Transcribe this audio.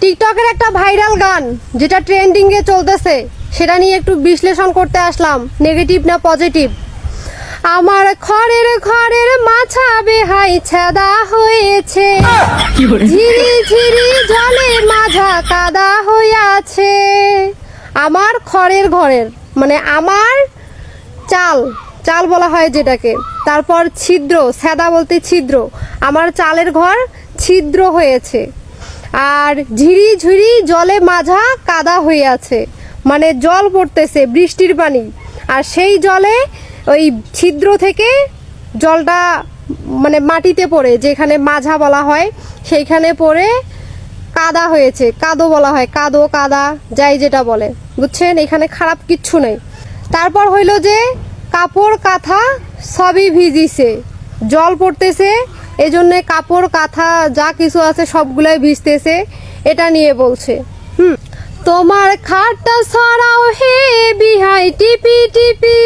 টিকটকের একটা ভাইরাল গান যেটা ট্রেন্ডিং এ চলতেছে সেটা নিয়ে একটু বিশ্লেষণ করতে আসলাম নেগেটিভ না পজিটিভ আমার খড়ের ঘরের মাছা বেহাই ছাদা হয়েছে ঝিরি ঝিরি জলে মাঝা কাদা হইয়াছে। আমার খড়ের ঘরের মানে আমার চাল চাল বলা হয় যেটাকে তারপর ছিদ্র স্যাদা বলতে ছিদ্র আমার চালের ঘর ছিদ্র হয়েছে। আর ঝিরি ঝিরি জলে মাঝা কাদা হয়ে আছে। মানে জল পড়তেছে বৃষ্টির পানি। আর সেই জলে ওই ছিদ্র থেকে জলটা মানে মাটিতে পড়ে, যেখানে মাঝা বলা হয়, সেইখানে পড়ে কাদা হয়েছে। কাদো বলা হয়, কাদো, কাদা, যাই যেটা বলে। বুঝছেন? এখানে খারাপ কিচ্ছু নেই। তারপর হইল যে কাপড় কাঁথা সবই ভিজিছে। জল পড়তেছে এই জন্যে কাপড়, কাঁথা, যা কিছু আছে সবগুলাই ভিজতেছে, এটা নিয়ে বলছে। হুম, তোমার খাটটা সরাও হে বিহাই, টিপি টিপি।